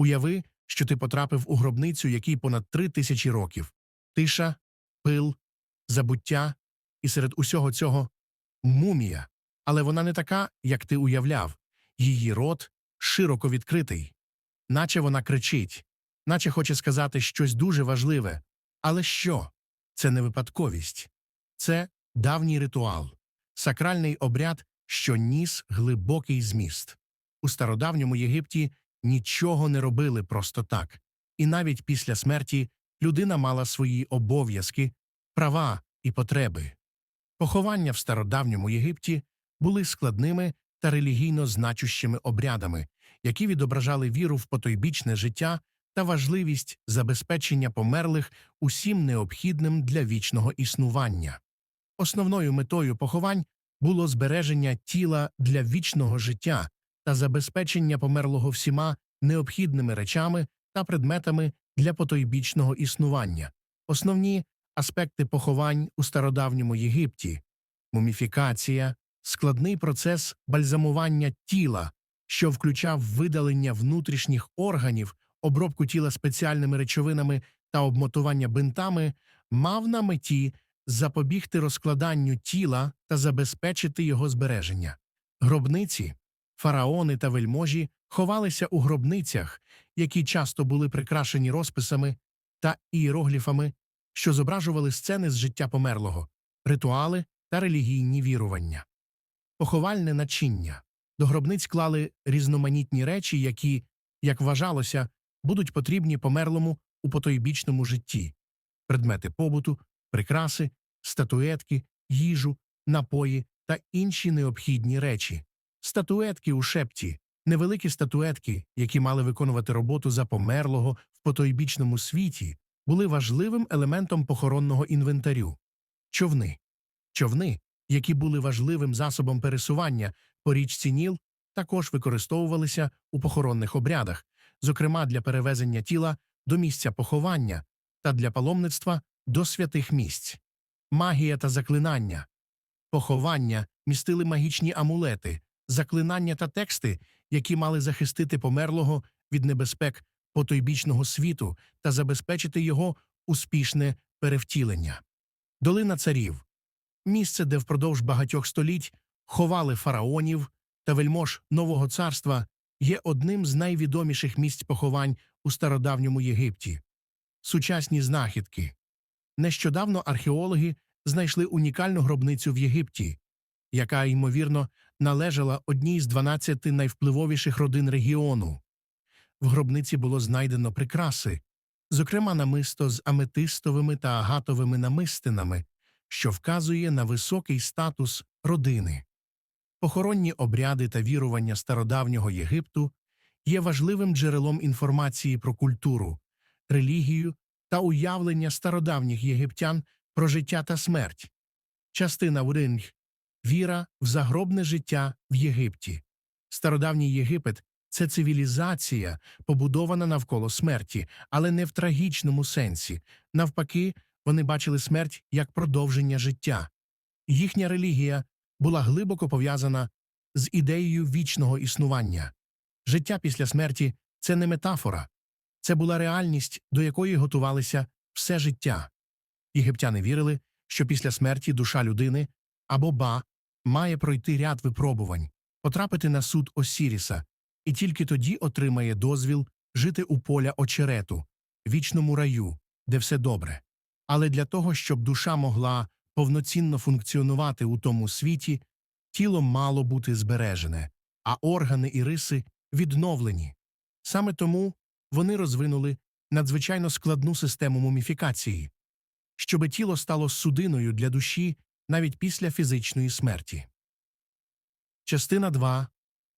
Уяви, що ти потрапив у гробницю, якій понад три тисячі років. Тиша, пил, забуття, і серед усього цього мумія. Але вона не така, як ти уявляв. Її рот широко відкритий, наче вона кричить, наче хоче сказати щось дуже важливе. Але що? Це не випадковість. Це давній ритуал, сакральний обряд, що ніс глибокий зміст. У стародавньому Єгипті нічого не робили просто так, і навіть після смерті людина мала свої обов'язки, права і потреби. Поховання в стародавньому Єгипті були складними та релігійно значущими обрядами, які відображали віру в потойбічне життя та важливість забезпечення померлих усім необхідним для вічного існування. Основною метою поховань було збереження тіла для вічного життя та забезпечення померлого всіма необхідними речами та предметами для потойбічного існування. Основні аспекти поховань у стародавньому Єгипті муміфікація, складний процес бальзамування тіла, що включав видалення внутрішніх органів, обробку тіла спеціальними речовинами та обмотування бинтами, мав на меті запобігти розкладанню тіла та забезпечити його збереження. Гробниці, фараони та вельможі ховалися у гробницях, які часто були прикрашені розписами та ієрогліфами, що зображували сцени з життя померлого, ритуали та релігійні вірування. Поховальне начиння. До гробниць клали різноманітні речі, які, як вважалося, будуть потрібні померлому у потойбічному житті предмети побуту, прикраси, статуетки, їжу, напої та інші необхідні речі. Статуетки у шепті невеликі статуетки, які мали виконувати роботу за померлого в потойбічному світі, були важливим елементом похоронного інвентарю. Човни. Човни, які були важливим засобом пересування по річці Ніл, також використовувалися у похоронних обрядах, зокрема для перевезення тіла до місця поховання та для паломництва до святих місць. Магія та заклинання. Поховання містили магічні амулети, заклинання та тексти, які мали захистити померлого від небезпек потойбічного світу та забезпечити його успішне перевтілення. Долина царів місце, де впродовж багатьох століть ховали фараонів та вельмож нового царства, є одним з найвідоміших місць поховань у стародавньому Єгипті. Сучасні знахідки. Нещодавно археологи знайшли унікальну гробницю в Єгипті, яка, ймовірно, належала одній з 12 найвпливовіших родин регіону. В гробниці було знайдено прикраси, зокрема намисто з аметистовими та агатовими намистинами, що вказує на високий статус родини. Похоронні обряди та вірування стародавнього Єгипту є важливим джерелом інформації про культуру, релігію та уявлення стародавніх єгиптян про життя та смерть. Частина Уринг віра в загробне життя в Єгипті. Стародавній Єгипет це цивілізація, побудована навколо смерті, але не в трагічному сенсі. Навпаки, вони бачили смерть як продовження життя. Їхня релігія була глибоко пов'язана з ідеєю вічного існування. Життя після смерті це не метафора, це була реальність, до якої готувалися все життя. Єгиптяни вірили, що після смерті душа людини або ба має пройти ряд випробувань, потрапити на суд Осіріса, і тільки тоді отримає дозвіл жити у поля очерету, вічному раю, де все добре. Але для того, щоб душа могла повноцінно функціонувати у тому світі, тіло мало бути збережене, а органи і риси відновлені. Саме тому вони розвинули надзвичайно складну систему муміфікації, щоби тіло стало судиною для душі навіть після фізичної смерті. Частина 2.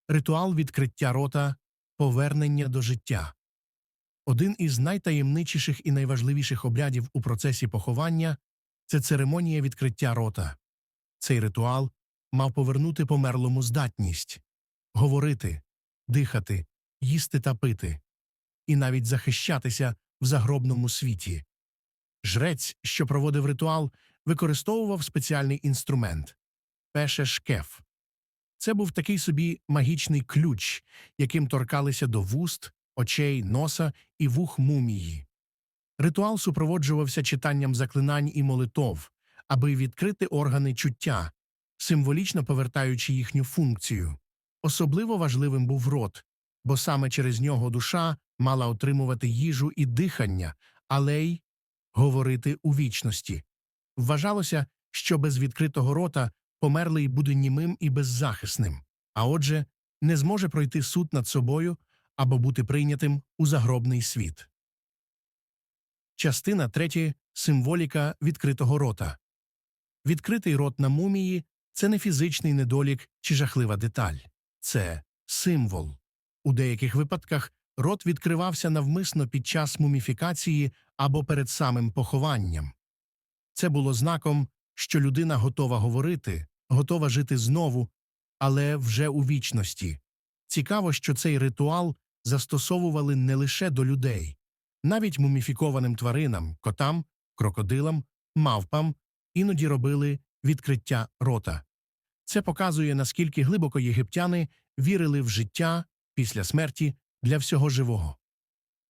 Ритуал відкриття рота повернення до життя. Один із найтаємничіших і найважливіших обрядів у процесі поховання це церемонія відкриття рота. Цей ритуал мав повернути померлому здатність говорити, дихати, їсти та пити, і навіть захищатися в загробному світі. Жрець, що проводив ритуал, використовував спеціальний інструмент пеше-шкеф. Це був такий собі магічний ключ, яким торкалися до вуст, очей, носа і вух мумії. Ритуал супроводжувався читанням заклинань і молитов, аби відкрити органи чуття, символічно повертаючи їхню функцію. Особливо важливим був рот, бо саме через нього душа мала отримувати їжу і дихання, але й говорити у вічності. Вважалося, що без відкритого рота померлий буде німим і беззахисним, а отже, не зможе пройти суд над собою або бути прийнятим у загробний світ. Частина третя символіка відкритого рота. Відкритий рот на мумії це не фізичний недолік чи жахлива деталь. Це символ. У деяких випадках рот відкривався навмисно під час муміфікації або перед самим похованням. Це було знаком, що людина готова говорити, готова жити знову, але вже у вічності. Цікаво, що цей ритуал застосовували не лише до людей, навіть муміфікованим тваринам, котам, крокодилам, мавпам іноді робили відкриття рота. Це показує, наскільки глибоко єгиптяни вірили в життя після смерті для всього живого.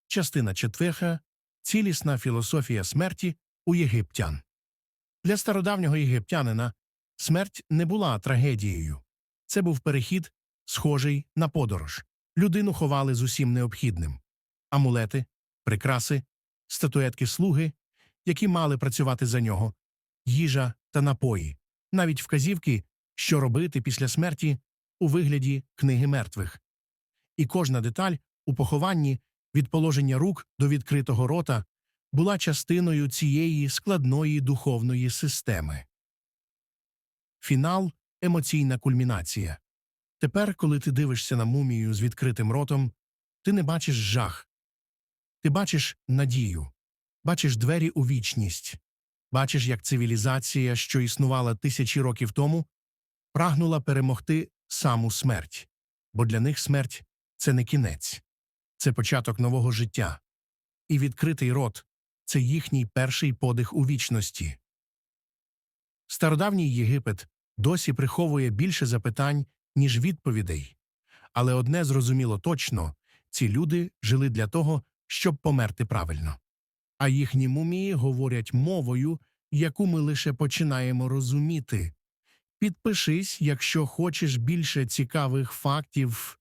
Частина четверта цілісна філософія смерті у єгиптян. Для стародавнього єгиптянина смерть не була трагедією. Це був перехід, схожий на подорож. Людину ховали з усім необхідним амулети, прикраси, статуетки слуги, які мали працювати за нього, їжа та напої, навіть вказівки, що робити після смерті у вигляді книги мертвих. І кожна деталь у похованні від положення рук до відкритого рота була частиною цієї складної духовної системи. Фінал емоційна кульмінація. Тепер, коли ти дивишся на мумію з відкритим ротом, ти не бачиш жах. Ти бачиш надію, бачиш двері у вічність, бачиш, як цивілізація, що існувала тисячі років тому, прагнула перемогти саму смерть, бо для них смерть це не кінець, це початок нового життя. І відкритий рот це їхній перший подих у вічності. Стародавній Єгипет досі приховує більше запитань, ніж відповідей. Але одне зрозуміло точно ці люди жили для того, щоб померти правильно. А їхні мумії говорять мовою, яку ми лише починаємо розуміти. Підпишись, якщо хочеш більше цікавих фактів